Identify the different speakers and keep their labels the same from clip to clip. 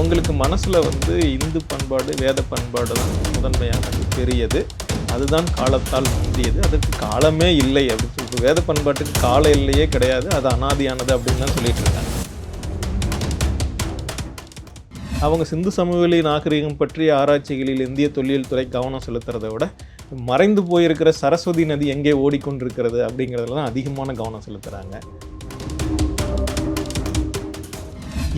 Speaker 1: உங்களுக்கு மனசில் வந்து இந்து பண்பாடு வேத பண்பாடு தான் முதன்மையானது பெரியது. அதுதான் காலத்தால் முந்தியது. அதுக்கு காலமே இல்லை அப்படின்னு சொல்லி வேத பண்பாட்டுக்கு கால இல்லையே கிடையாது. அது அனாதியானது அப்படின்னு தான் சொல்லிட்டு இருக்காங்க. அவங்க சிந்து சமவெளி நாகரிகம் பற்றிய ஆராய்ச்சிகளில் இந்திய தொழில் துறை கவனம் செலுத்துறதை விட மறைந்து போயிருக்கிற சரஸ்வதி நதி எங்கே ஓடிக்கொண்டிருக்கிறது அப்படிங்கிறதுல தான் அதிகமான கவனம் செலுத்துகிறாங்க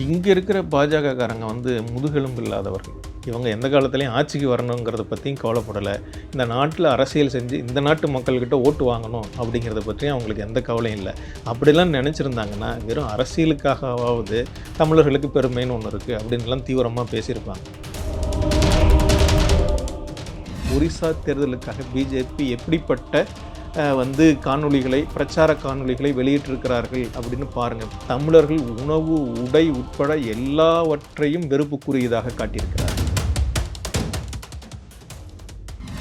Speaker 1: இங்கே இருக்கிற பாஜகக்காரங்க வந்து முதுகெலும்பு இல்லாதவர்கள். இவங்க எந்த காலத்துலேயும் ஆட்சிக்கு வரணுங்கிறத பற்றியும் கவலைப்படலை. இந்த நாட்டில் அரசியல் செஞ்சு இந்த நாட்டு மக்கள்கிட்ட ஓட்டு வாங்கணும் அப்படிங்கிறத பற்றியும் அவங்களுக்கு எந்த கவலையும் இல்லை. அப்படிலாம் நினச்சிருந்தாங்கன்னா வெறும் அரசியலுக்காகவாவது தமிழர்களுக்கு பெருமைன்னு ஒன்று இருக்குது அப்படின்லாம் தீவிரமாக பேசியிருப்பாங்க. ஒரிசா தேர்தலுக்காக பிஜேபி எப்படிப்பட்ட வந்து காணொளிகளை பிரச்சார காணொளிகளை வெளியிட்டிருக்கிறார்கள் அப்படின்னு பாருங்கள் தமிழர்கள் உணவு உடை உட்பட எல்லாவற்றையும் வெறுப்புக்குரியதாக காட்டியிருக்கிறார்கள்.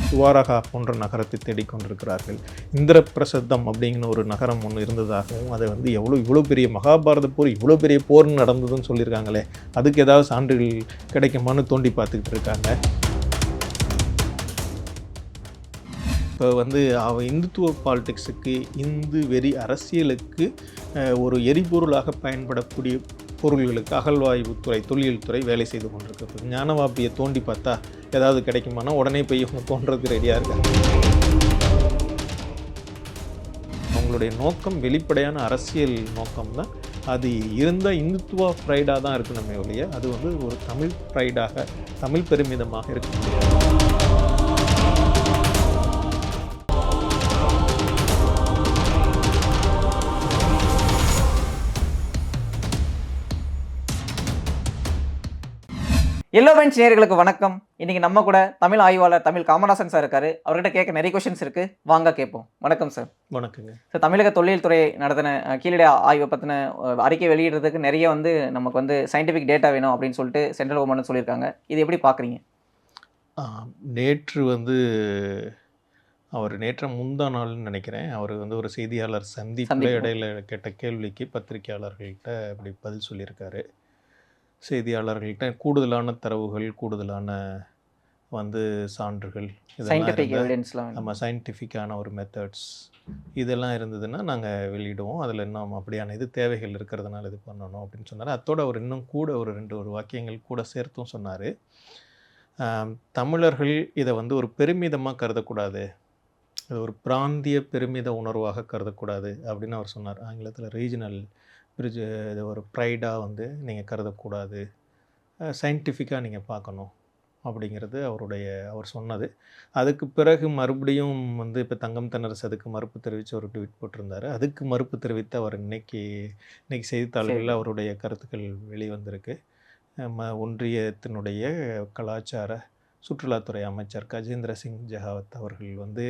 Speaker 1: துவாரகா போன்ற நகரத்தை தேடிக்கொண்டிருக்கிறார்கள் இந்திரப்பிரசத்தம் அப்படிங்கிற ஒரு நகரம் ஒன்று இருந்ததாகவும் அதை வந்து எவ்வளோ இவ்வளோ பெரிய மகாபாரத போர் இவ்வளோ பெரிய போர் நடந்ததுன்னு சொல்லியிருக்காங்களே. அதுக்கு ஏதாவது சான்றுகள் கிடைக்குமான்னு தோண்டி பார்த்துக்கிட்டு இருக்காங்க. இப்போ வந்து அவ இந்துத்துவ பாலிடிக்ஸுக்கு இந்து வெறி அரசியலுக்கு ஒரு எரிபொருளாக பயன்படக்கூடிய பொருள்களுக்கு அகழ்வாய்வுத்துறை தொழில்துறை வேலை செய்து கொண்டிருக்கிறது. ஞானவாப்பியை தோண்டி பார்த்தா ஏதாவது கிடைக்குமானா உடனே போய் இவங்க தோன்றதுக்கு ரெடியாக இருக்காங்க. அவங்களுடைய நோக்கம் வெளிப்படையான அரசியல் நோக்கம் தான் அது இருந்தால் இந்துத்துவா ப்ரைடாக தான் இருக்கணுமே ஒழிய அது வந்து ஒரு தமிழ் ப்ரைடாக தமிழ் பெருமிதமாக இருக்க முடியாது.
Speaker 2: எல்லோ பெஞ்ச் நேயர்களுக்கு வணக்கம். இன்னைக்கு நம்ம கூட தமிழ் ஆய்வாளர் தமிழ் காமராசன் சார் இருக்காரு. அவர்கிட்ட கேட்க நிறைய கொஸ்டின்ஸ் இருக்கு. வாங்க கேட்போம். வணக்கம் சார்
Speaker 1: வணக்கங்க.
Speaker 2: சார் தமிழக தொல்லியல் துறை நடத்தின கீழடி ஆய்வை பற்றின அறிக்கை வெளியிடுறதுக்கு நிறைய வந்து நமக்கு வந்து சயின்டிஃபிக் டேட்டா வேணும் அப்படின்னு சொல்லிட்டு சென்ட்ரல் கவர்மெண்ட் சொல்லியிருக்காங்க. இது எப்படி பார்க்குறீங்க?
Speaker 1: நேற்று வந்து அவர் நேற்று முந்தா நாள்னு நினைக்கிறேன். அவர் வந்து ஒரு செய்தியாளர் சந்திப்பில்
Speaker 2: சந்திப்பு.
Speaker 1: இடையில கேட்ட கேள்விக்கு பத்திரிகையாளர்கள்ட்ட அப்படி பதில் சொல்லியிருக்காரு. செய்தியாளர்கள்ட்ட கூடுதலான தரவுகள் கூடுதலான வந்து சான்றுகள் இதெல்லாம்
Speaker 2: சயின்டிஃபிக் எவிடன்ஸ்லாம்
Speaker 1: நம்ம சயின்டிஃபிக்கான ஒரு மெத்தட்ஸ் இதெல்லாம் இருந்ததுன்னா நாங்கள் வெளியிடுவோம். அதில் இன்னும் அப்படியான இது தேவைகள் இருக்கிறதுனால இது பண்ணணும் அப்படின்னு சொன்னார். அத்தோட அவர் இன்னும் கூட ஒரு ரெண்டு ஒரு வாக்கியங்கள் கூட சேர்த்தும் சொன்னார். தமிழர்கள் இதை வந்து ஒரு பெருமிதமாக கருதக்கூடாது. இது ஒரு பிராந்திய பெருமித உணர்வாக கருதக்கூடாது அப்படின்னு அவர் சொன்னார். ஆங்கிலத்தில் ரீஜனல் பிரிட்ஜ் இது ஒரு ப்ரைடாக வந்து நீங்கள் கருதக்கூடாது. சயின்டிஃபிக்காக நீங்கள் பார்க்கணும் அப்படிங்கிறது அவருடைய அவர் சொன்னது. அதுக்கு பிறகு மறுபடியும் வந்து இப்போ தங்கம் தென்னரசு அதுக்கு மறுப்பு தெரிவித்து ஒரு ட்வீட் போட்டிருந்தாரு. அதுக்கு மறுப்பு தெரிவித்து அவர் இன்னைக்கு இன்னைக்கு செய்தித்தாள்களில். அவருடைய கருத்துக்கள் வெளிவந்திருக்கு. நம்ம ஒன்றியத்தினுடைய கலாச்சார சுற்றுலாத்துறை அமைச்சர் கஜேந்திர சிங் ஜெகாவத் அவர்கள் வந்து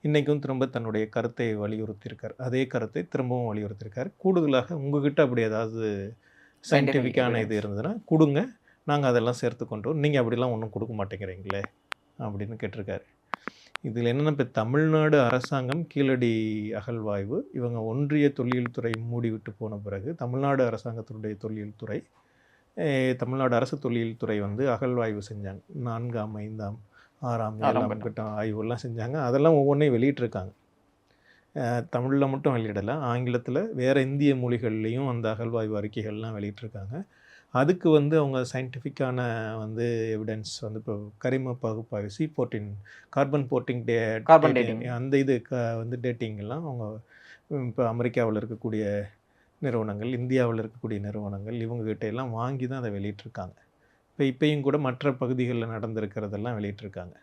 Speaker 1: இன்றைக்கும் திரும்ப தன்னுடைய கருத்தை வலியுறுத்தியிருக்கார். அதே கருத்தை திரும்பவும் வலியுறுத்தியிருக்கார். கூடுதலாக உங்ககிட்ட அப்படி ஏதாவது சயின்டிஃபிக்கான இது. இருந்ததுன்னா கொடுங்க. நாங்கள் அதெல்லாம் சேர்த்து கொண்டோம். நீங்கள் அப்படிலாம் ஒன்றும் கொடுக்க மாட்டேங்கிறீங்களே அப்படின்னு கேட்டிருக்காரு. இதில் என்னென்னா இப்போ தமிழ்நாடு அரசாங்கம் கீழடி அகழ்வாய்வு இவங்க ஒன்றிய தொல்லியல் துறை மூடிவிட்டு போன பிறகு தமிழ்நாடு அரசாங்கத்தினுடைய தொல்லியல் துறை eh, தமிழ்நாடு அரசு தொல்லியல் துறை வந்து அகழ்வாய்வு செஞ்சாங்க. நான்காம் ஐந்தாம் ஆறாம் ஏழாம்
Speaker 2: கட்டம்.
Speaker 1: ஆய்வுலாம் செஞ்சாங்க. அதெல்லாம் ஒவ்வொன்றையும் வெளியிட்டிருக்காங்க. தமிழில் மட்டும் வெளியிடலை. ஆங்கிலத்தில் வேறு இந்திய மொழிகள்லேயும் அந்த அகழ்வாய்வு அறிக்கைகள்லாம் வெளியிட்டிருக்காங்க. அதுக்கு வந்து அவங்க சயின்டிஃபிக்கான வந்து எவிடன்ஸ் வந்து இப்போ கரிம பகுப்பாய்வு சி போர்டின் கார்பன் போர்ட்டிங் டே
Speaker 2: Carbon dating.
Speaker 1: அந்த இது க வந்து டேட்டிங் எல்லாம் அவங்க இப்போ அமெரிக்காவில் இருக்கக்கூடிய நிறுவனங்கள் இந்தியாவில் இருக்கக்கூடிய நிறுவனங்கள் இவங்ககிட்ட எல்லாம் வாங்கி தான் அதை வெளியிட்டிருக்காங்க. இப்போ இப்பையும் கூட மற்ற பகுதிகளில் நடந்திருக்கிறதெல்லாம் வெளியிட்டிருக்காங்க.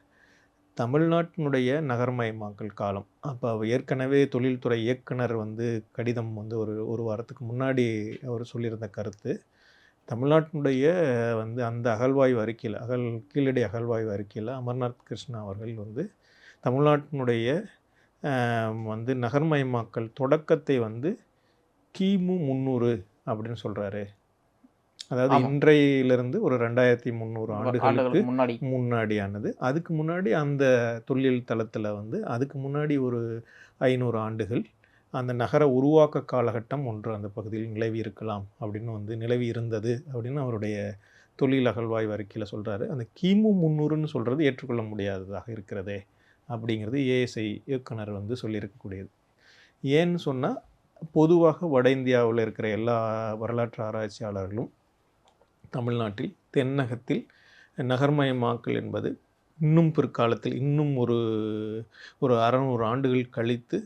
Speaker 1: தமிழ்நாட்டினுடைய நகர்மயமாக்கல் காலம். அப்போ ஏற்கனவே தொழில்துறை இயக்குனர் வந்து கடிதம் வந்து ஒரு ஒரு வாரத்துக்கு முன்னாடி அவர் சொல்லியிருந்த கருத்து. தமிழ்நாட்டினுடைய வந்து அந்த அகழ்வாய்வு அறிக்கையில் அகல் கீழடி அகழ்வாய்வு அறிக்கையில் அமர்நாத் கிருஷ்ணா அவர்கள் வந்து தமிழ்நாட்டினுடைய வந்து நகர்மயமாக்கல் தொடக்கத்தை வந்து கிமு முந்நூறு அப்படின்னு சொல்கிறாரு அதாவது. இன்றையிலிருந்து ஒரு ரெண்டாயிரத்தி முந்நூறு ஆண்டுகளுக்கு
Speaker 2: முன்னாடி.
Speaker 1: முன்னாடியானது. அதுக்கு முன்னாடி அந்த தொல்லியல் தளத்தில் வந்து அதுக்கு முன்னாடி ஒரு ஐநூறு ஆண்டுகள் அந்த நகர உருவாக்க காலகட்டம் ஒன்று அந்த பகுதியில் நிலவி இருக்கலாம் அப்படின்னு வந்து நிலவி இருந்தது அப்படின்னு அவருடைய தொழில் அகழ்வாய்வு அறிக்கையில் சொல்கிறாரு அந்த கிமு முந்நூறுன்னு சொல்கிறது ஏற்றுக்கொள்ள முடியாததாக இருக்கிறதே அப்படிங்கிறது ஏஎஸ்ஐ இயக்குனர் வந்து சொல்லியிருக்கக்கூடியது. ஏன்னு சொன்னால் பொதுவாக வட இந்தியாவில் இருக்கிற எல்லா வரலாற்று ஆராய்ச்சியாளர்களும் தமிழ்நாட்டில் தென்னகத்தில் நகர்மயமாக்கல் என்பது இன்னும் பிற்காலத்தில் இன்னும் ஒரு ஒரு அறநூறு ஆண்டுகள் கழித்து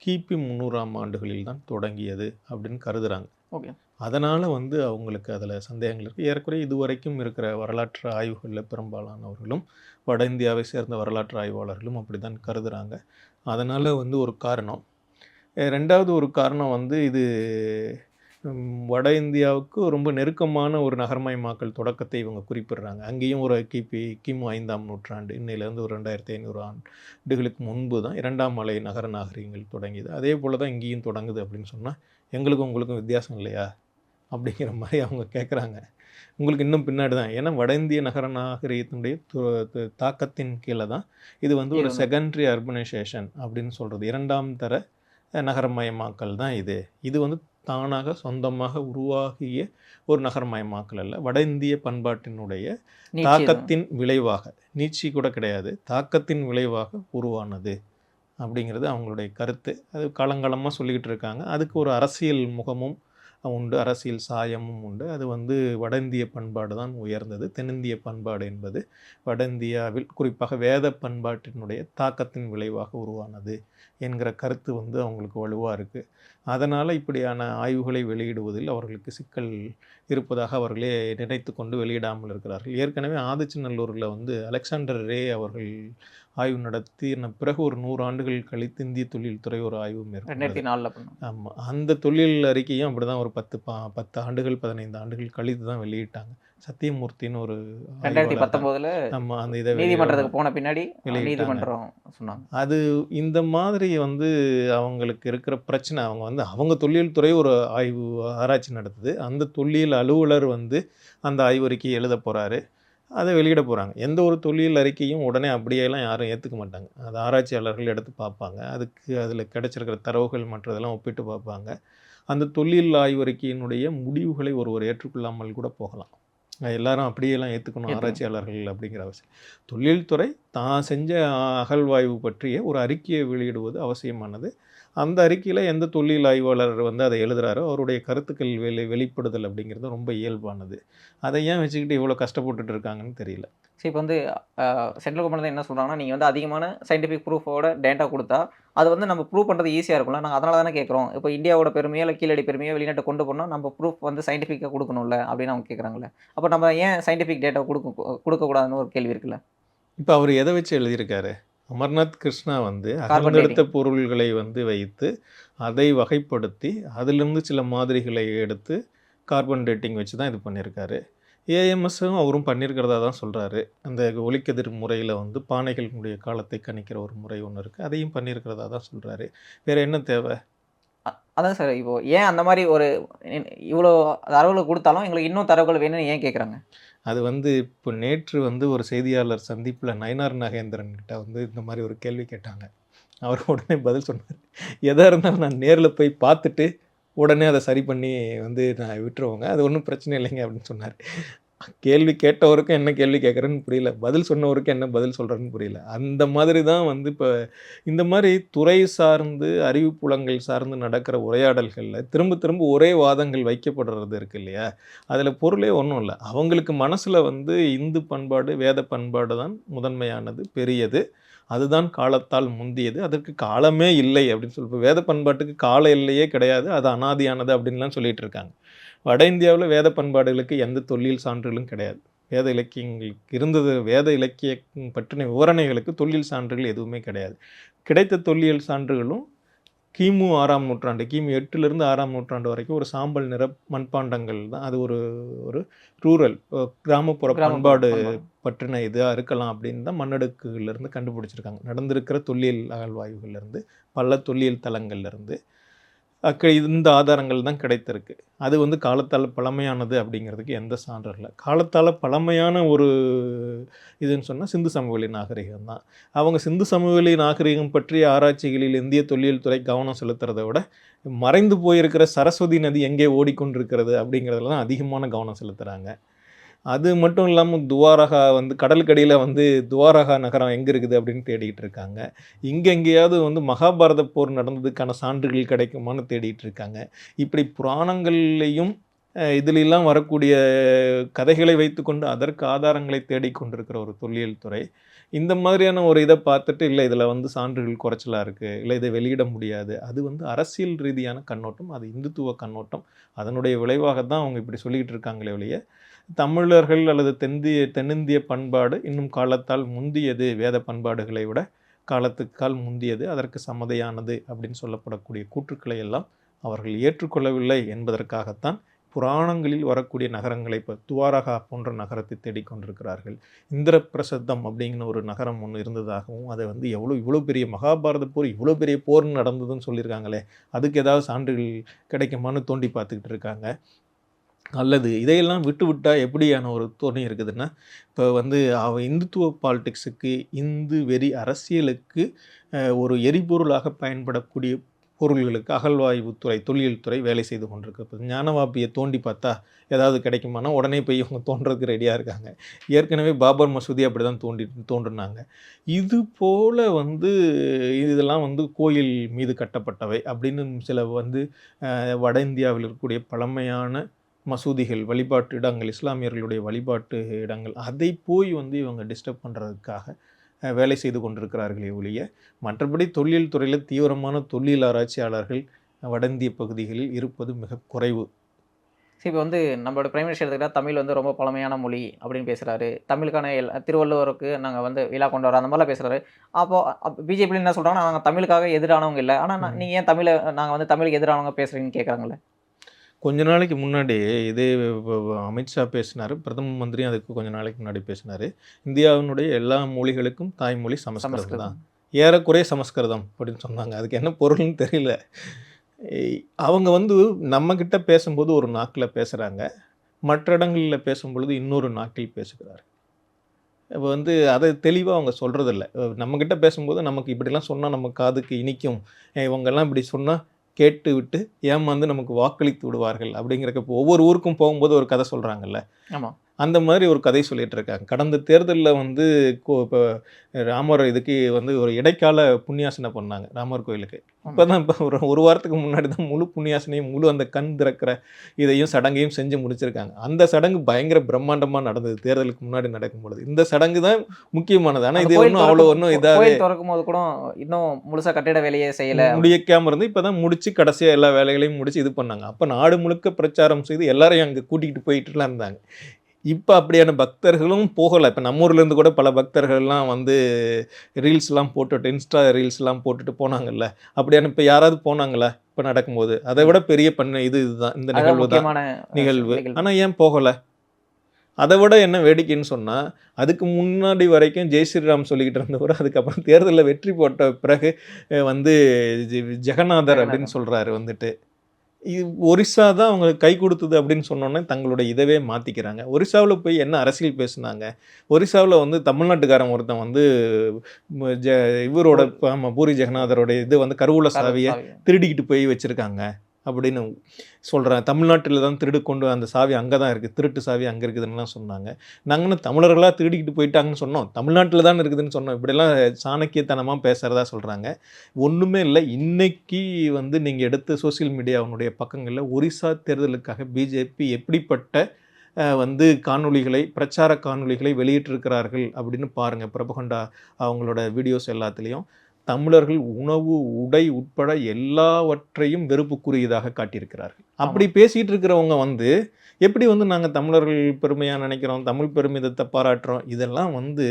Speaker 1: கிபி முந்நூறாம் ஆண்டுகளில் தான் தொடங்கியது அப்படின்னு கருதுகிறாங்க
Speaker 2: ஓகே.
Speaker 1: அதனால் வந்து அவங்களுக்கு அதில் சந்தேகங்கள் இருக்குது ஏறக்குறைய இதுவரைக்கும் இருக்கிற வரலாற்று ஆய்வுகளில் பெரும்பாலானவர்களும் வட இந்தியாவை சேர்ந்த வரலாற்று ஆய்வாளர்களும் அப்படி தான் கருதுகிறாங்க அதனால் வந்து ஒரு காரணம் ரெண்டாவது ஒரு காரணம் வந்து இது வட இந்தியாவுக்கு ரொம்ப நெருக்கமான ஒரு நகர்மயமாக்கல் தொடக்கத்தை இவங்க குறிப்பிடுறாங்க. அங்கேயும் ஒரு கிபி கிமு ஐந்தாம் நூற்றாண்டு இன்னையிலேருந்து ஒரு ரெண்டாயிரத்தி ஐநூறு ஆண்டுகளுக்கு முன்பு தான் இரண்டாம் மலை நகர நாகரிகங்கள் தொடங்கியது. அதே போல் தான் இங்கேயும் தொடங்குது அப்படின்னு சொன்னால் எங்களுக்கும் உங்களுக்கும் வித்தியாசம் இல்லையா? அப்படிங்கிற மாதிரி அவங்க கேட்குறாங்க உங்களுக்கு இன்னும் பின்னாடி தான். ஏன்னா வட இந்திய நகர நாகரிகத்தினுடைய தாக்கத்தின் கீழே தான் இது வந்து ஒரு. செகண்டரி அர்பனைசேஷன் அப்படின்னு சொல்கிறது இரண்டாம் தர நகரமயமாக்கல் தான் இது. இது வந்து தானாக சொந்தமாக உருவாகிய ஒரு நகரமயமாக்கல் அல்ல. வட இந்திய பண்பாட்டினுடைய. தாக்கத்தின் விளைவாக நீட்சி கூட கிடையாது தாக்கத்தின் விளைவாக உருவானது அப்படிங்கிறது அவங்களுடைய கருத்து. அது காலங்காலமாக சொல்லிக்கிட்டு இருக்காங்க. அதுக்கு ஒரு அரசியல் முகமும் உண்டு. அரசியல் சாயமும் உண்டு. அது வந்து வட இந்திய பண்பாடு தான் உயர்ந்தது. தென்னிந்திய பண்பாடு என்பது வட இந்தியாவில் குறிப்பாக வேத பண்பாட்டினுடைய தாக்கத்தின் விளைவாக உருவானது என்கிற கருத்து வந்து அவங்களுக்கு வலுவாக இருக்குது அதனால் இப்படியான ஆய்வுகளை வெளியிடுவதில் அவர்களுக்கு சிக்கல் இருப்பதாக அவர்களே நினைத்து கொண்டு வெளியிடாமல் இருக்கிறார்கள். ஏற்கனவே ஆதிச்சநல்லூரில் வந்து அலெக்சாண்டர் ரே அவர்கள் ஆய்வு நடத்தின பிறகு ஒரு நூறு ஆண்டுகள் கழித்து இந்திய தொழில்துறை ஒரு ஆய்வு ஆமாம் அந்த தொழில் அறிக்கையும் அப்படி தான் ஒரு பத்து பா பத்து ஆண்டுகள் பதினைந்து ஆண்டுகள் கழித்து தான் வெளியிட்டாங்க. சத்தியமூர்த்தின்னு ஒரு
Speaker 2: ரெண்டாயிரத்தி பத்தொம்போதில்
Speaker 1: ஆமாம் அந்த இதை
Speaker 2: நீதிமன்றத்துக்கு போன பின்னாடி. நீதிமன்றம் சொன்னாங்க.
Speaker 1: அது இந்த மாதிரி வந்து அவங்களுக்கு இருக்கிற பிரச்சனை அவங்க வந்து அவங்க தொழில்துறை ஒரு ஆய்வு ஆராய்ச்சி நடத்துது. அந்த தொல்லியல் அலுவலர் வந்து அந்த ஆய்வறிக்கையை எழுத போகிறாரு அதை வெளியிட போகிறாங்க எந்த ஒரு தொல்லியல் அறிக்கையும் உடனே அப்படியெல்லாம் யாரும் ஏற்றுக்க மாட்டாங்க. அது ஆராய்ச்சியாளர்கள் எடுத்து பார்ப்பாங்க. அதுக்கு அதில் கிடைச்சிருக்கிற தரவுகள் மற்றதெல்லாம் ஒப்பிட்டு பார்ப்பாங்க. அந்த தொல்லியல் ஆய்வறிக்கையினுடைய முடிவுகளை ஒருவர் ஏற்றுக்கொள்ளாமல் கூட போகலாம். எல்லாரும் அப்படியெல்லாம் ஏற்றுக்கணும். ஆராய்ச்சியாளர்கள் அப்படிங்கிற அவசியம் தொழில்துறை தான் செஞ்ச அகழ்வாய்வு பற்றிய ஒரு அறிக்கையை வெளியிடுவது அவசியமானது அந்த அறிக்கையில் எந்த தொழில் ஆய்வாளர் வந்து அதை எழுதுறாரோ அவருடைய கருத்துக்கள் வெளி வெளிப்படுதல் அப்படிங்கிறது ரொம்ப இயல்பானது. அதை ஏன் வச்சுக்கிட்டு இவ்வளோ கஷ்டப்பட்டுட்டு இருக்காங்கன்னு தெரியல.
Speaker 2: சரி இப்போ வந்து சென்ட்ரல் கவர்மெண்ட் என்ன சொல்கிறாங்கன்னா நீங்கள் வந்து அதிகமான சயின்டிஃபிக் ப்ரூஃபோட டேட்டா கொடுத்தா அது வந்து நம்ம ப்ரூவ் பண்ணுறது ஈஸியாக இருக்கும்ல. நாங்கள் அதனால தானே கேட்குறோம். இப்போ இந்தியாவோட பெருமையோ இல்லை கீழடி பெருமையோ வெளிநாட்டை கொண்டு போனால் நம்ம ப்ரூஃப் வந்து சயின்டிஃபிக்காக கொடுக்கணும்ல அப்படின்னு அவங்க கேட்குறாங்களே அப்போ நம்ம ஏன் சயின்டிஃபிக் டேட்டா கொடுக்க கொடுக்கக்கூடாதுன்னு ஒரு கேள்வி இருக்குல்ல?
Speaker 1: இப்போ அவர் எதை வச்சு எழுதியிருக்காரு? அமர்நாத் கிருஷ்ணா வந்து
Speaker 2: Carbon
Speaker 1: அகழ்ந்தெடுத்த பொருள்களை வந்து வைத்து அதை வகைப்படுத்தி அதிலிருந்து சில மாதிரிகளை எடுத்து கார்பன் டேட்டிங் வச்சு தான் இது பண்ணியிருக்காரு. ஏஎம்எஸும் அவரும் பண்ணியிருக்கிறதா தான் சொல்கிறாரு அந்த ஒளிக்கதிர் முறையில் வந்து பானைகளினுடைய காலத்தை கணிக்கிற ஒரு முறை ஒன்று இருக்குது அதையும் பண்ணியிருக்கிறதா தான் சொல்கிறாரு வேறு என்ன தேவை?
Speaker 2: அதான் சார் இப்போ ஏன் அந்த மாதிரி ஒரு இவ்வளோ தரவுகள் கொடுத்தாலும் எங்களுக்கு இன்னும் தரவுகள் வேணும்னு ஏன் கேட்குறாங்க
Speaker 1: அது வந்து இப்போ நேற்று வந்து ஒரு செய்தியாளர் சந்திப்பில் நயனார் நாகேந்திரன் கிட்ட வந்து இந்த மாதிரி ஒரு கேள்வி கேட்டாங்க. அவர் உடனே பதில் சொன்னார். எதாக இருந்தாலும் நான் நேரில் போய் பார்த்துட்டு உடனே அதை சரி பண்ணி வந்து நான் விட்டுருவோங்க. அது ஒன்றும் பிரச்சனை இல்லைங்க அப்படின்னு சொன்னார். கேள்வி கேட்டவருக்கும் என்ன கேள்வி கேட்குறேன்னு புரியல. பதில் சொன்னவருக்கும் என்ன பதில் சொல்கிறேன்னு புரியல. அந்த மாதிரி தான் வந்து இப்போ இந்த மாதிரி துறை சார்ந்து அறிவிப்புலங்கள் சார்ந்து நடக்கிற உரையாடல்களில் திரும்ப திரும்ப ஒரே வாதங்கள் வைக்கப்படுறது இருக்கு இல்லையா? அதில் பொருளே ஒன்றும் இல்லை. அவங்களுக்கு மனசில் வந்து இந்து பண்பாடு வேத பண்பாடு தான் முதன்மையானது பெரியது. அதுதான் காலத்தால் முந்தியது. அதற்கு காலமே இல்லை அப்படின்னு சொல்லி வேத பண்பாட்டுக்கு கால எல்லையே கிடையாது. அது அனாதியானது அப்படின்லாம் சொல்லிகிட்டு இருக்காங்க. வட இந்தியாவில் வேத பண்பாடுகளுக்கு எந்த தொல்லியல் சான்றுகளும் கிடையாது. வேத இலக்கியங்களுக்கு இருந்தது வேத இலக்கிய பற்றின விவரணைகளுக்கு தொல்லியல் சான்றுகள் எதுவுமே கிடையாது. கிடைத்த தொல்லியல் சான்றுகளும் கிமு ஆறாம் நூற்றாண்டு கிமு எட்டுலேருந்து ஆறாம் நூற்றாண்டு வரைக்கும் ஒரு சாம்பல் நிற மண்பாண்டங்கள் தான். அது ஒரு ஒரு ரூரல் கிராமப்புற பண்பாடு. பற்றின இதாக இருக்கலாம் அப்படின்னு தான் மண்ணடுக்குலேருந்து கண்டுபிடிச்சிருக்காங்க. நடந்திருக்கிற தொல்லியல் அகழ்வாய்வுகள்லேருந்து பல தொல்லியல் தலங்கள்லேருந்து இந்த ஆதாரங்கள் தான் கிடைத்திருக்கு. அது வந்து காலத்தால் பழமையானது அப்படிங்கிறதுக்கு எந்த சான்றும் இல்லை. காலத்தால் பழமையான ஒரு இதுன்னு சொன்னால் சிந்து சமவெளி நாகரிகம் தான். அவங்க சிந்து சமவெளி நாகரிகம் பற்றிய ஆராய்ச்சிகளில் இந்திய தொழில் துறை கவனம் செலுத்துறதை விட மறைந்து போயிருக்கிற சரஸ்வதி நதி எங்கே ஓடிக்கொண்டிருக்கிறது அப்படிங்கிறதுல தான் அதிகமான கவனம் செலுத்துகிறாங்க அது மட்டும் இல்லாமல் துவாரகா வந்து கடலுக்கடியில் வந்து துவாரகா நகரம் எங்கே இருக்குது அப்படின்னு தேடிட்டு இருக்காங்க. இங்கே எங்கேயாவது வந்து மகாபாரத போர் நடந்ததுக்கான சான்றுகள் கிடைக்குமான்னு தேடிட்டு இருக்காங்க. இப்படி புராணங்கள்லையும் இதிலெல்லாம் வரக்கூடிய கதைகளை வைத்துக்கொண்டு அதற்கு ஆதாரங்களை தேடிக்கொண்டிருக்கிற ஒரு தொல்லியல் துறை. இந்த மாதிரியான ஒரு இதை பார்த்துட்டு இல்லை இதில் வந்து சான்றுகள் குறைச்சலாக இருக்குது இல்லை இதை வெளியிட முடியாது. அது வந்து அரசியல் ரீதியான கண்ணோட்டம் அது இந்துத்துவ கண்ணோட்டம். அதனுடைய விளைவாக தான் அவங்க இப்படி சொல்லிக்கிட்டு இருக்காங்களே ஒழிய தமிழர்கள் அல்லது தெந்திய தென்னிந்திய பண்பாடு இன்னும் காலத்தால் முந்தியது. வேத பண்பாடுகளை விட காலத்துக்கால் முந்தியது. அதற்கு சம்மதையானது அப்படின்னு சொல்லப்படக்கூடிய கூற்றுக்களை எல்லாம் அவர்கள் ஏற்றுக்கொள்ளவில்லை என்பதற்காகத்தான் புராணங்களில் வரக்கூடிய நகரங்களை இப்போ துவாரகா போன்ற நகரத்தை தேடிக்கொண்டிருக்கிறார்கள். இந்திரப்பிரசத்தம் அப்படிங்கிற ஒரு நகரம் ஒன்று இருந்ததாகவும் அதை வந்து எவ்வளோ இவ்வளோ பெரிய மகாபாரத போர் இவ்வளோ பெரிய போர் நடந்ததுன்னு சொல்லியிருக்காங்களே அதுக்கு ஏதாவது சான்றுகள் கிடைக்குமான்னு தோண்டி பார்த்துக்கிட்டு இருக்காங்க. அல்லது இதையெல்லாம் விட்டு விட்டால் எப்படியான ஒரு தோணி இருக்குதுன்னா இப்போ வந்து அவ இந்துத்துவ பாலிடிக்ஸுக்கு இந்து வெறி அரசியலுக்கு ஒரு எரிபொருளாக பயன்படக்கூடிய பொருள்களுக்கு அகழ்வாய்வுத்துறை தொல்லியல் வேலை செய்து கொண்டிருக்கு இப்போ ஞானவாப்பியை தோண்டி பார்த்தா ஏதாவது கிடைக்குமானா உடனே போய் இவங்க தோன்றதுக்கு ரெடியாக இருக்காங்க. ஏற்கனவே பாபர் மசூதி அப்படி தான் தோண்டி தோன்றுனாங்க. இது போல் வந்து இதெல்லாம் வந்து கோயில் மீது கட்டப்பட்டவை அப்படின்னு சில வந்து வட இந்தியாவில் இருக்கக்கூடிய பழமையான மசூதிகள் வழிபாட்டு இடங்கள் இஸ்லாமியர்களுடைய வழிபாட்டு இடங்கள் அதை போய் வந்து இவங்க டிஸ்டர்ப் பண்ணுறதுக்காக வேலை செய்து கொண்டிருக்கிறார்களே ஒழிய மற்றபடி தொல்லியல் துறையில் தீவிரமான தொல்லியல் ஆராய்ச்சியாளர்கள் வட இந்திய பகுதிகளில் இருப்பது மிக குறைவு.
Speaker 2: சரி இப்போ வந்து நம்மளோட பிரைம் மினிஸ்டர் எடுத்துக்கிட்டா தமிழ் வந்து ரொம்ப பழமையான மொழி அப்படின்னு பேசுகிறாரு தமிழுக்கான எல் திருவள்ளுவருக்கு நாங்கள் வந்து விழா கொண்டு வரோம் அந்த மாதிரிலாம் பேசுகிறாரு அப்போ பிஜேபி என்ன சொல்கிறாங்கன்னா நாங்கள் தமிழுக்காக எதிரானவங்க இல்லை. ஆனால். நீங்கள் ஏன் தமிழை நாங்கள் வந்து தமிழுக்கு எதிரானவங்க பேசுகிறீங்கன்னு கேட்குறாங்களே
Speaker 1: கொஞ்ச நாளைக்கு முன்னாடி இதே அமித்ஷா பேசினார் பிரதம மந்திரியும் அதுக்கு கொஞ்ச நாளைக்கு முன்னாடி பேசினார். இந்தியாவினுடைய எல்லா மொழிகளுக்கும் தாய்மொழி சமஸ்கிருதம் தான். ஏறக்குறைய சமஸ்கிருதம் அப்படின்னு சொன்னாங்க. அதுக்கு என்ன பொருள்னு தெரியல. அவங்க வந்து நம்மக்கிட்ட பேசும்போது ஒரு நாக்கில் பேசுகிறாங்க மற்ற இடங்களில் பேசும்பொழுது இன்னொரு நாக்கில் பேசுகிறார். இப்போ வந்து அதை தெளிவாக அவங்க சொல்கிறதில்ல நம்மக்கிட்ட பேசும்போது நமக்கு இப்படிலாம் சொன்னால் நம்ம காதுக்கு இனிக்கும். இவங்கெல்லாம் இப்படி சொன்னால் கேட்டு விட்டு ஏமாந்து நமக்கு வாக்களித்து விடுவார்கள் அப்படிங்கிறக்க இப்போ ஒவ்வொரு ஊருக்கும் போகும்போது ஒரு கதை சொல்கிறாங்கல்ல
Speaker 2: ஆமாம்
Speaker 1: அந்த மாதிரி ஒரு கதை சொல்லிட்டு இருக்காங்க கடந்த தேர்தலில் வந்து கோ- இப்போ ராமர் இதுக்கு வந்து ஒரு இடைக்கால புண்ணியாசனை பண்ணாங்க ராமர் கோயிலுக்கு. இப்போ தான் இப்போ ஒரு ஒரு வாரத்துக்கு முன்னாடி தான் முழு புண்ணியாசனையும் முழு அந்த கண் திறக்கிற இதையும் சடங்கையும் செஞ்சு முடிச்சிருக்காங்க. அந்த சடங்கு பயங்கர பிரம்மாண்டமாக நடந்தது தேர்தலுக்கு முன்னாடி நடக்கும் பொழுது. இந்த சடங்கு தான் முக்கியமானது. ஆனால் இது ஒன்றும் அவ்வளோ ஒன்றும் இதாக
Speaker 2: திறக்கும் போது கூட இன்னும் முழுசா கட்டிட வேலையே செய்யல.
Speaker 1: முடிக்காம இருந்து இப்போ தான் முடிச்சு கடைசியாக எல்லா வேலைகளையும் முடிச்சு இது பண்ணாங்க. அப்போ நாடு முழுக்க பிரச்சாரம் செய்து எல்லாரையும் அங்கே கூட்டிகிட்டு போயிட்டுலாம் இருந்தாங்க. இப்போ அப்படியான பக்தர்களும் போகலை. இப்போ நம்ம ஊர்ல இருந்து கூட பல பக்தர்கள்லாம் வந்து ரீல்ஸ்லாம் போட்டுட்டு இன்ஸ்டா ரீல்ஸ்லாம் போட்டுட்டு போனாங்கல்ல. அப்படியான இப்போ யாராவது போனாங்களா? இப்போ நடக்கும்போது. அதை விட பெரிய பண்ண இது இதுதான். இந்த நிகழ்வு தான். நிகழ்வு. ஆனால் ஏன் போகலை? அதை விட என்ன வேடிக்கைன்னு சொன்னால் அதுக்கு முன்னாடி வரைக்கும் ஜெய் ஸ்ரீராம் சொல்லிக்கிட்டு இருந்தவர் அதுக்கப்புறம் தேர்தலில் வெற்றி போட்ட பிறகு வந்து ஜெகநாதர் அப்படின்னு சொல்கிறாரு வந்துட்டு. ஒரிசா தான் அவங்க கை கொடுத்தது அப்படின்னு சொன்னோன்னே தங்களுடைய இதவே மாற்றிக்கிறாங்க ஒரிசாவில் போய் என்ன அரசியல் பேசுனாங்க? ஒரிசாவில் வந்து தமிழ்நாட்டுக்காரன் ஒருத்தன் வந்து ஜ இவரோட ஆமாம் பூரி ஜெகநாதரோட இது வந்து கருவூல சாவியை. திருடிக்கிட்டு போய் வச்சுருக்காங்க. அப்படின்னு சொல்கிறேன் தமிழ்நாட்டில் தான் திருடு கொண்டு அந்த சாவி அங்கே தான் இருக்குது திருட்டு சாவி அங்கே இருக்குதுன்னுலாம் சொன்னாங்க. நாங்களும் தமிழர்களாக திருடிக்கிட்டு போயிட்டாங்கன்னு சொன்னோம். தமிழ்நாட்டில் தான் இருக்குதுன்னு சொன்னோம். இப்படிலாம் சாணக்கியத்தனமாக பேசுகிறதா சொல்கிறாங்க ஒன்றுமே இல்லை. இன்னைக்கு வந்து நீங்கள் எடுத்த சோஷியல் மீடியாவுடைய பக்கங்களில் ஒரிசா தேர்தலுக்காக பிஜேபி எப்படிப்பட்ட வந்து காணொளிகளை பிரச்சார காணொளிகளை வெளியிட்டிருக்கிறார்கள் அப்படின்னு பாருங்கள் பிரபகண்டா அவங்களோட வீடியோஸ் எல்லாத்துலேயும். தமிழர்கள் உணவு உடை உட்பட எல்லாவற்றையும் வெறுப்புக்குரியதாக காட்டியிருக்கிறார்கள். அப்படி பேசிட்டு இருக்கிறவங்க வந்து எப்படி வந்து நாங்கள் தமிழர்கள் பெருமையாக நினைக்கிறோம் தமிழ் பெருமிதத்தை பாராட்டுறோம்? இதெல்லாம் வந்து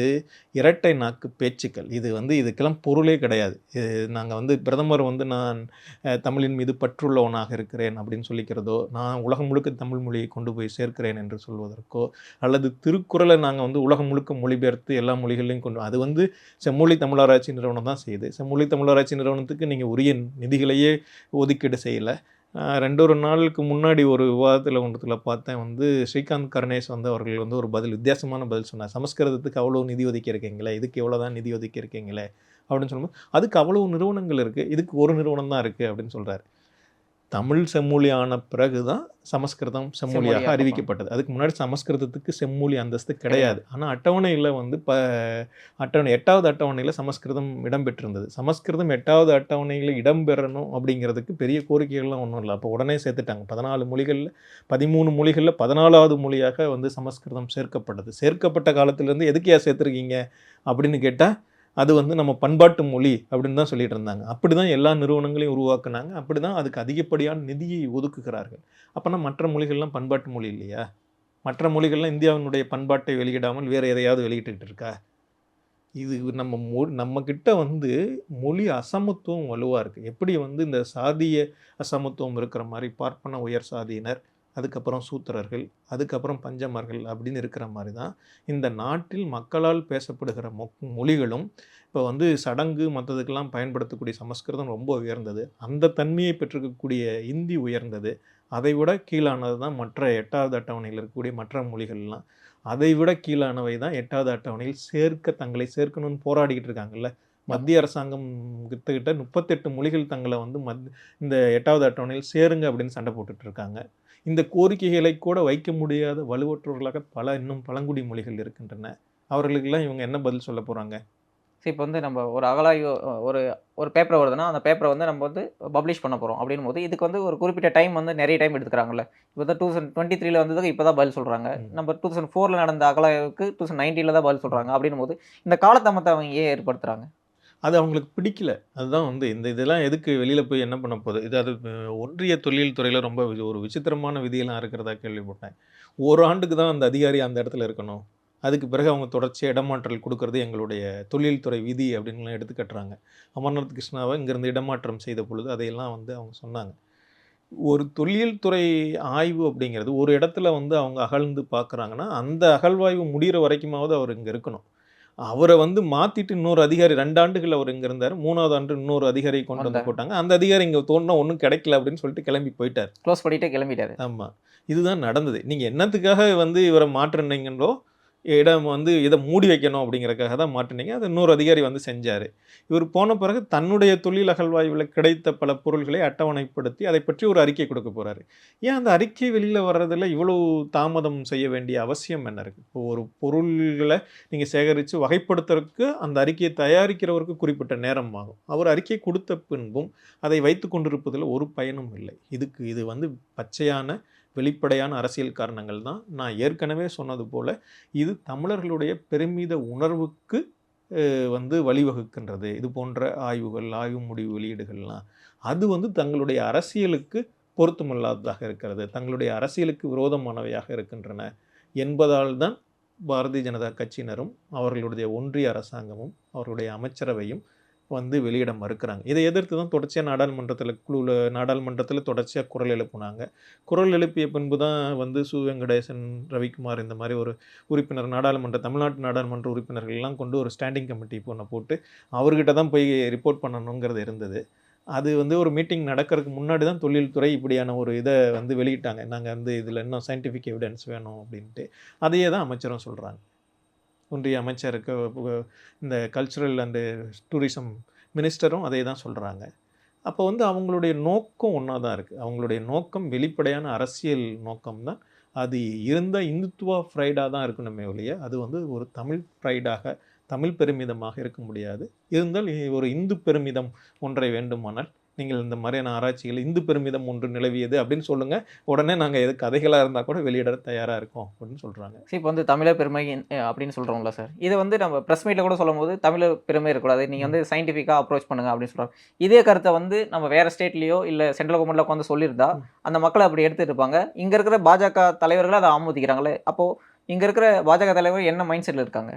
Speaker 1: இரட்டை நாக்கு பேச்சுக்கள். இது வந்து இதுக்கெல்லாம் பொருளே கிடையாது. இது நாங்கள் வந்து பிரதமர் வந்து நான் தமிழின் மீது பற்றுள்ளவனாக இருக்கிறேன் அப்படின்னு சொல்லிக்கிறதோ நான் உலகம் முழுக்க தமிழ் மொழியை கொண்டு போய் சேர்க்கிறேன் என்று சொல்வதற்கோ அல்லது திருக்குறளை நாங்கள் வந்து உலகம் முழுக்க மொழிபெயர்த்து எல்லா மொழிகளையும் கொண்டு அது வந்து செம்மொழி தமிழராட்சி நிறுவனம் தான் செய்யுது. செம்மொழி தமிழராட்சி நிறுவனத்துக்கு நீங்கள் உரிய நிதிகளையே ஒதுக்கீடு செய்யலை. ரெண்டு ஒரு நாளுக்கு முன்னாடி ஒரு விவாதத்தில் ஒன்றத்தில் பார்த்தேன். வந்து ஸ்ரீகாந்த் கருணேஷ் வந்து அவர்கள் வந்து ஒரு பதில் வித்தியாசமான பதில் சொன்னார். சமஸ்கிருதத்துக்கு அவ்வளோ நிதி ஒதுக்கி இருக்கீங்களே இதுக்கு எவ்வளோ தான் நிதி ஒதுக்கி இருக்கீங்களே அப்படின்னு சொல்லும்போது அதுக்கு அவ்வளோ நிறுவனங்கள் இருக்குது இதுக்கு ஒரு நிறுவனம் தான் இருக்குது அப்படின்னு சொல்கிறாரு தமிழ் செம்மொழி ஆன பிறகு தான் சமஸ்கிருதம் செம்மொழியாக
Speaker 2: செம்மொழியாக
Speaker 1: அறிவிக்கப்பட்டது. அதுக்கு முன்னாடி சமஸ்கிருதத்துக்கு செம்மொழி அந்தஸ்து கிடையாது. ஆனால் அட்டவணையில் வந்து ப அட்டவணை எட்டாவது அட்டவணையில் சமஸ்கிருதம் இடம்பெற்றிருந்தது. சமஸ்கிருதம் எட்டாவது அட்டவணையில் இடம்பெறணும் அப்படிங்கிறதுக்கு பெரிய கோரிக்கைகள்லாம் ஒன்றும் இல்லை. அப்போ உடனே சேர்த்துட்டாங்க. பதினாலு மொழிகளில் பதிமூணு மொழிகளில் பதினாலாவது மொழியாக வந்து சமஸ்கிருதம் சேர்க்கப்பட்டது. சேர்க்கப்பட்ட காலத்திலேருந்து எதுக்கையா சேர்த்துருக்கீங்க அப்படின்னு கேட்டால் அது வந்து நம்ம பண்பாட்டு மொழி அப்படின்னு தான் சொல்லிட்டு இருந்தாங்க. அப்படி தான் எல்லா நிறுவனங்களையும் உருவாக்குனாங்க. அப்படி தான் அதுக்கு அதிகப்படியான நிதியை ஒதுக்குகிறார்கள். அப்போனா மற்ற மொழிகள்லாம் பண்பாட்டு மொழி இல்லையா? மற்ற மொழிகள்லாம் இந்தியாவினுடைய பண்பாட்டை வெளியிடாமல் வேறு எதையாவது வெளியிட்டு இருக்கா? இது நம்ம மொ நம்மக்கிட்ட வந்து மொழி அசமத்துவம் வலுவாக இருக்குது எப்படி வந்து இந்த சாதிய அசமத்துவம் இருக்கிற மாதிரி பார்ப்பன உயர் சாதியினர் அதுக்கப்புறம் சூத்திரர்கள் அதுக்கப்புறம் பஞ்சமர்கள் அப்படின்னு இருக்கிற மாதிரி தான் இந்த நாட்டில் மக்களால் பேசப்படுகிற மொ மொழிகளும் இப்போ வந்து சடங்கு மற்றதுக்கெல்லாம் பயன்படுத்தக்கூடிய சமஸ்கிருதம் ரொம்ப உயர்ந்தது. அந்த தன்மையை பெற்றிருக்கக்கூடிய இந்தி உயர்ந்தது. அதை விட கீழானது தான் மற்ற எட்டாவது அட்டவணையில் இருக்கக்கூடிய மற்ற மொழிகள்லாம். அதை விட கீழானவை தான் எட்டாவது அட்டவணையில் சேர்க்க தங்களை சேர்க்கணும்னு போராடிக்கிட்டு இருக்காங்கல்ல. மத்திய அரசாங்கம் கிட்டத்தட்ட முப்பத்தெட்டு மொழிகள் தங்களை வந்து மத் இந்த எட்டாவது அட்டவணையில் சேருங்க அப்படின்னு சண்டை போட்டுட்ருக்காங்க இந்த கோரிக்கைகளை கூட வைக்க முடியாத வலுவற்றவர்களாக பல இன்னும் பழங்குடி மொழிகள் இருக்கின்றன. அவர்களுக்கெல்லாம் இவங்க என்ன பதில் சொல்ல போகிறாங்க
Speaker 2: சரி இப்போ வந்து நம்ம ஒரு அகலாய்வு ஒரு ஒரு பேப்பர் வருதுன்னா அந்த பேப்பரை வந்து நம்ம வந்து பப்ளிஷ் பண்ண போகிறோம் அப்படின்னும் போது இதுக்கு வந்து ஒரு குறிப்பிட்ட டைம் வந்து நிறைய டைம் எடுத்துக்கிறாங்கல்ல. இப்போ தான் டூ தௌசண்ட் டுவெண்ட்டி த்ரீல வந்ததுக்கு இப்போ தான் பதில் சொல்கிறாங்க. நம்ம டூ தௌசண்ட் ஃபோரில் நடந்த அகலாய்வுக்கு டூ தௌசண்ட் நைன்டீனில் தான் பதில் சொல்கிறாங்க அப்படின்னும் போது இந்த காலதாமத்தை அவங்க ஏன் ஏற்படுத்துகிறாங்க
Speaker 1: அது அவங்களுக்கு பிடிக்கல. அதுதான் வந்து இந்த இதெல்லாம் எதுக்கு வெளியில் போய் என்ன பண்ண போகுது இது அது ஒன்றிய தொழில் துறையில் ரொம்ப ஒரு விசித்திரமான விதியெல்லாம் இருக்கிறதா கேள்விப்பட்டேன். ஒரு ஆண்டுக்கு தான் அந்த அதிகாரி அந்த இடத்துல இருக்கணும். அதுக்கு பிறகு அவங்க தொடர்ச்சியாக இடமாற்றல் கொடுக்கறது எங்களுடைய தொழில்துறை விதி அப்படின்லாம் எடுத்து கட்டுறாங்க. அமர்நாத் கிருஷ்ணாவை இங்கேருந்து இடமாற்றம் செய்த பொழுது அதையெல்லாம் வந்து அவங்க சொன்னாங்க. ஒரு தொழில்துறை ஆய்வு அப்படிங்கிறது ஒரு இடத்துல வந்து அவங்க அகழ்ந்து பார்க்குறாங்கன்னா அந்த அகழ்வாய்வு முடிகிற வரைக்குமாவது அவர் இங்கே இருக்கணும். அவரை வந்து மாற்றிட்டு இன்னொரு அதிகாரி ரெண்டு ஆண்டுகள் அவர் இங்கே இருந்தார். மூணாவது ஆண்டு இன்னொரு அதிகாரி கொண்டு வந்து. போட்டாங்க. அந்த அதிகாரி இங்கே தோணுனா ஒன்றும் கிடைக்கல அப்படின்னு சொல்லிட்டு கிளம்பி போயிட்டார்.
Speaker 2: க்ளோஸ் பண்ணிட்டு கிளம்பிட்டாரு.
Speaker 1: ஆமாம் இதுதான் நடந்தது. நீங்கள் என்னத்துக்காக வந்து இவரை மாற்றினீங்களோ இடம் வந்து இதை மூடி வைக்கணும் அப்படிங்கிறக்காக தான் மாற்றினீங்க அதை இன்னொரு அதிகாரி வந்து செஞ்சார். இவர் போன பிறகு தன்னுடைய தொழில் அகழ்வாய்வில் கிடைத்த பல பொருள்களை அட்டவணைப்படுத்தி அதை பற்றி ஒரு அறிக்கை கொடுக்க போகிறாரு ஏன் அந்த அறிக்கை வெளியில் வர்றதில் இவ்வளோ தாமதம் செய்ய வேண்டிய அவசியம் என்ன இருக்குது இப்போ ஒரு பொருள்களை நீங்கள் சேகரித்து வகைப்படுத்துறதுக்கு அந்த அறிக்கையை தயாரிக்கிறவருக்கு குறிப்பிட்ட நேரம் ஆகும். அவர் அறிக்கை கொடுத்த பின்பும் அதை வைத்து கொண்டிருப்பதில் ஒரு பயனும் இல்லை. இதுக்கு இது வந்து பச்சையான வெளிப்படையான அரசியல் காரணங்கள் தான். நான் ஏற்கனவே சொன்னது போல் இது தமிழர்களுடைய பெருமித உணர்வுக்கு வந்து வழிவகுக்கின்றது. இது போன்ற ஆய்வுகள் ஆய்வு முடிவு வெளியீடுகள்லாம். அது வந்து தங்களுடைய அரசியலுக்கு பொருத்தமில்லாததாக இருக்கிறது. தங்களுடைய அரசியலுக்கு விரோதமானவையாக இருக்கின்றன என்பதால் தான் பாரதிய ஜனதா கட்சியினரும் அவர்களுடைய ஒன்றிய அரசாங்கமும் அவர்களுடைய அமைச்சரவையும் வந்து வெளியிட மறுக்கிறாங்க. இதை எதிர்த்து தான் தொடர்ச்சியாக நாடாளுமன்றத்தில் குழுவில் நாடாளுமன்றத்தில் தொடர்ச்சியாக குரல் எழுப்புனாங்க. குரல் எழுப்பிய பின்பு தான் வந்து சு. வெங்கடேசன் ரவிக்குமார் இந்த மாதிரி ஒரு உறுப்பினர் நாடாளுமன்ற தமிழ்நாட்டு நாடாளுமன்ற உறுப்பினர்கள்லாம் கொண்டு ஒரு ஸ்டாண்டிங் கமிட்டி ஒன்று போட்டு அவர்கிட்ட தான் போய் ரிப்போர்ட் பண்ணணுங்கிறது இருந்தது. அது வந்து ஒரு மீட்டிங் நடக்கிறதுக்கு முன்னாடி தான் தொழில்துறை இப்படியான ஒரு இதை வந்து வெளியிட்டாங்க. நாங்கள் வந்து இதில் இன்னும் சயின்டிஃபிக் எவிடன்ஸ் வேணும் அப்படின்ட்டு. அதையே தான் அமைச்சரும் சொல்கிறாங்க ஒன்றிய அமைச்சருக்கு இந்த கல்ச்சுரல் அண்டு டூரிசம் மினிஸ்டரும் அதே தான் சொல்கிறாங்க அப்போ வந்து அவங்களுடைய நோக்கம் ஒன்றா தான் இருக்குது அவங்களுடைய நோக்கம் வெளிப்படையான அரசியல் நோக்கம் தான் அது இருந்தால் இந்துத்துவா ஃப்ரைடாக தான் இருக்கணுமே ஒழிய அது வந்து ஒரு தமிழ் ஃப்ரைடாக தமிழ் பெருமிதமாக இருக்க முடியாது. இருந்தால் ஒரு இந்து பெருமிதம் ஒன்றை வேண்டுமானால் நீங்கள் இந்த மாதிரியான ஆராய்ச்சிகள் இந்து பெருமிதம் ஒன்று நிலவியது அப்படின்னு சொல்லுங்கள் உடனே நாங்கள் எது கதைகளாக இருந்தால் கூட வெளியிட தயாராக இருக்கோம் அப்படின்னு சொல்கிறாங்க
Speaker 2: சரி இப்போ வந்து தமிழர் பெருமை அப்படின்னு சொல்கிறோம்ல சார். இதை வந்து நம்ம ப்ரெஸ் மீட்டில் கூட சொல்லும்போது தமிழர் பெருமை இருக்கக்கூடாது. நீங்கள் வந்து சயின்டிஃபிக்காக அப்ரோச் பண்ணுங்க அப்படின்னு சொல்கிறாங்க இதே கருத்தை வந்து நம்ம வேறு ஸ்டேட்லேயோ இல்லை சென்ட்ரல் கவர்மெண்ட்டில் உட்காந்து சொல்லியிருந்தா. அந்த மக்களை அப்படி எடுத்துட்டு இருப்பாங்க. இங்கே இருக்கிற பாஜக தலைவர்கள் அதை ஆமோதிக்கிறாங்களே. அப்போது இங்கே இருக்கிற பாஜக தலைவர் என்ன மைண்ட் செட்டில் இருக்காங்க?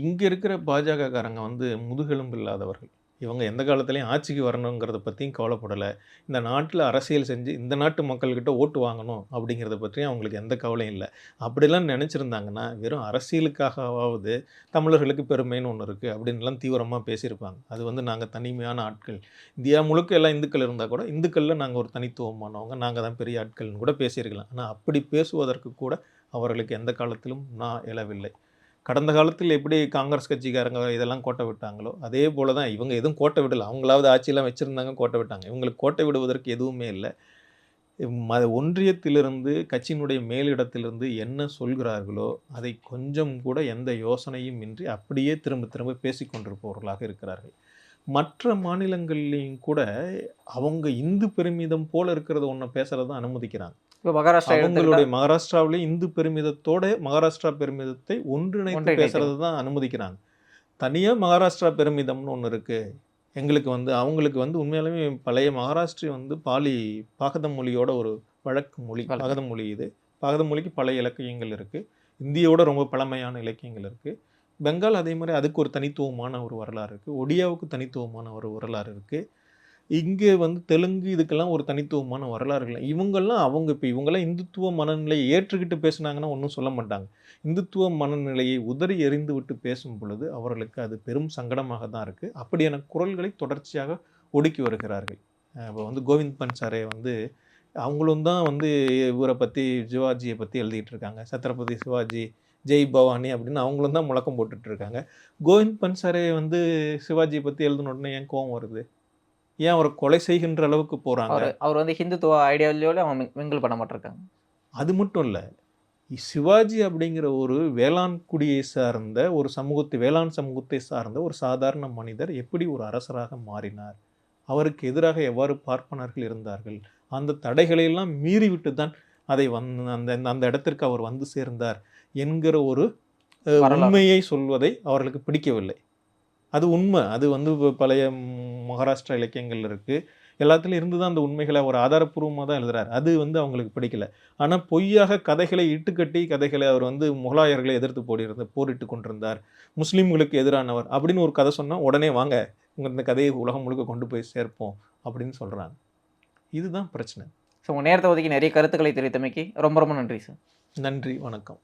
Speaker 1: இங்கே இருக்கிற பாஜகக்காரங்க வந்து முதுகெலும்பு இல்லாதவர்கள். இவங்க எந்த காலத்துலையும் ஆட்சிக்கு வரணுங்கிறத பற்றியும் கவலைப்படலை. இந்த நாட்டில் அரசியல் செஞ்சு இந்த நாட்டு மக்கள்கிட்ட ஓட்டு வாங்கணும் அப்படிங்கிறத பற்றியும் அவங்களுக்கு எந்த கவலையும் இல்லை. அப்படிலாம் நினச்சிருந்தாங்கன்னா வெறும் அரசியலுக்காகவாவது தமிழர்களுக்கு பெருமைன்னு ஒன்று இருக்குது அப்படின்லாம் தீவிரமாக பேசியிருப்பாங்க. அது வந்து நாங்கள் தனிமையான ஆட்கள். இந்தியா முழுக்க எல்லாம் இந்துக்கள் இருந்தால் கூட இந்துக்களில் நாங்கள் ஒரு தனித்துவமானவங்க நாங்கள் தான் பெரிய ஆட்கள்னு கூட பேசியிருக்கலாம். ஆனால் அப்படி பேசுவதற்கு கூட அவர்களுக்கு எந்த காலத்திலும் நான் எழவில்லை. கடந்த காலத்தில் எப்படி காங்கிரஸ் கட்சிக்காரங்க இதெல்லாம் கோட்டை விட்டாங்களோ அதே போல தான் இவங்க எதுவும் கோட்டை விடலை. அவங்களாவது ஆட்சியெல்லாம் வச்சுருந்தாங்க கோட்டை விட்டாங்க. இவங்களுக்கு கோட்டை விடுவதற்கு எதுவுமே இல்லை. ம ஒன்றியத்திலிருந்து கட்சியினுடைய மேலிடத்திலிருந்து என்ன சொல்கிறார்களோ அதை கொஞ்சம் கூட எந்த யோசனையும் இன்றி அப்படியே திரும்ப திரும்ப பேசிக்கொண்டிருப்பவர்களாக இருக்கிறார்கள். மற்ற மாநிலங்கள்லேயும் கூட அவங்க இந்து பெருமிதம் போல இருக்கிறத ஒன்று பேசுகிறத அனுமதிக்கிறாங்க.
Speaker 2: இப்போ மகாராஷ்டிரா
Speaker 1: அவங்களுடைய மகாராஷ்டிராவிலே இந்து பெருமிதத்தோட மகாராஷ்டிரா பெருமிதத்தை ஒன்றிணைத்து. பேசுறது தான் அனுமதிக்கிறாங்க. தனியாக மகாராஷ்டிரா பெருமிதம்னு ஒன்று இருக்கு. எங்களுக்கு வந்து அவங்களுக்கு வந்து உண்மையாலுமே பழைய மகாராஷ்டிரி வந்து பாலி பாகத மொழியோட ஒரு வழக்கு மொழி
Speaker 2: வழக்கு.
Speaker 1: பாகத மொழி இது. பாகத மொழிக்கு பழைய இலக்கியங்கள் இருக்கு. இந்தியோட ரொம்ப பழமையான இலக்கியங்கள் இருக்கு. பெங்கால் அதே மாதிரி அதுக்கு ஒரு தனித்துவமான ஒரு வரலாறு இருக்கு. ஒடியாவுக்கு தனித்துவமான ஒரு வரலாறு இருக்கு. இங்கே வந்து தெலுங்கு இதுக்கெல்லாம் ஒரு தனித்துவமான வரலாறுகள் இவங்கெல்லாம் அவங்க இப்போ இவங்கெல்லாம் இந்துத்துவ மனநிலையை ஏற்றுக்கிட்டு பேசுனாங்கன்னா ஒன்றும் சொல்ல மாட்டாங்க. இந்துத்துவ மனநிலையை உதறி எறிந்து விட்டு பேசும் பொழுது அவர்களுக்கு அது பெரும் சங்கடமாக தான் இருக்குது அப்படியான குரல்களை தொடர்ச்சியாக ஒடுக்கி வருகிறார்கள். இப்போ வந்து கோவிந்த் பன்சாரே வந்து அவங்களும் தான் வந்து இவரை பற்றி சிவாஜியை பற்றி எழுதிட்டு இருக்காங்க. சத்ரபதி சிவாஜி ஜெய் பவானி அப்படின்னு அவங்களும் தான் முழக்கம் போட்டுட்ருக்காங்க கோவிந்த் பன்சாரே வந்து சிவாஜியை பற்றி எழுதின உடனே ஏன் கோவம் வருது? ஏன் அவரை கொலை செய்கின்ற அளவுக்கு போகிறாங்க
Speaker 2: அவர் வந்து ஹிந்துத்துவ ஐடியாலஜியோட அவங்க மிங்கிள் பண்ண மாட்டிருக்காங்க
Speaker 1: அது மட்டும் இல்லை சிவாஜி அப்படிங்கிற ஒரு வேளாண் குடியை சார்ந்த ஒரு சமூகத்தை வேளாண் சமூகத்தை சார்ந்த ஒரு சாதாரண மனிதர் எப்படி ஒரு அரசராக மாறினார்? அவருக்கு எதிராக எவ்வாறு பார்ப்பனர்கள் இருந்தார்கள்? அந்த தடைகளை எல்லாம் மீறிவிட்டு தான் அதை வந்து அந்த அந்த இடத்திற்கு அவர் வந்து சேர்ந்தார் என்கிற ஒரு. உண்மையை சொல்வதை அவர்களுக்கு பிடிக்கவில்லை. அது உண்மை. அது வந்து இப்ப பழைய மகாராஷ்டிரா இலக்கியங்கள் இருக்கு. எல்லாத்துலயும் இருந்து தான் அந்த உண்மைகளை அவர் ஆதாரப்பூர்வமாக தான் எழுதுறாரு. அது வந்து அவங்களுக்கு பிடிக்கல. ஆனால் பொய்யாக கதைகளை இட்டுக்கட்டி கதைகளை அவர் வந்து முகலாயர்களை எதிர்த்து போடிருந்து போரிட்டு கொண்டிருந்தார். முஸ்லீம்களுக்கு எதிரானவர் அப்படின்னு ஒரு கதை சொன்னால் உடனே வாங்க உங்க இந்த கதையை உலகம் முழுக்க கொண்டு போய் சேர்ப்போம் அப்படின்னு சொல்கிறாங்க இதுதான் பிரச்சனை.
Speaker 2: ஸோ உங்கள் நேரத்தை ஒதுக்கி நிறைய கருத்துக்களை தெரிவித்தமைக்கு ரொம்ப ரொம்ப நன்றி சார்
Speaker 1: நன்றி வணக்கம்.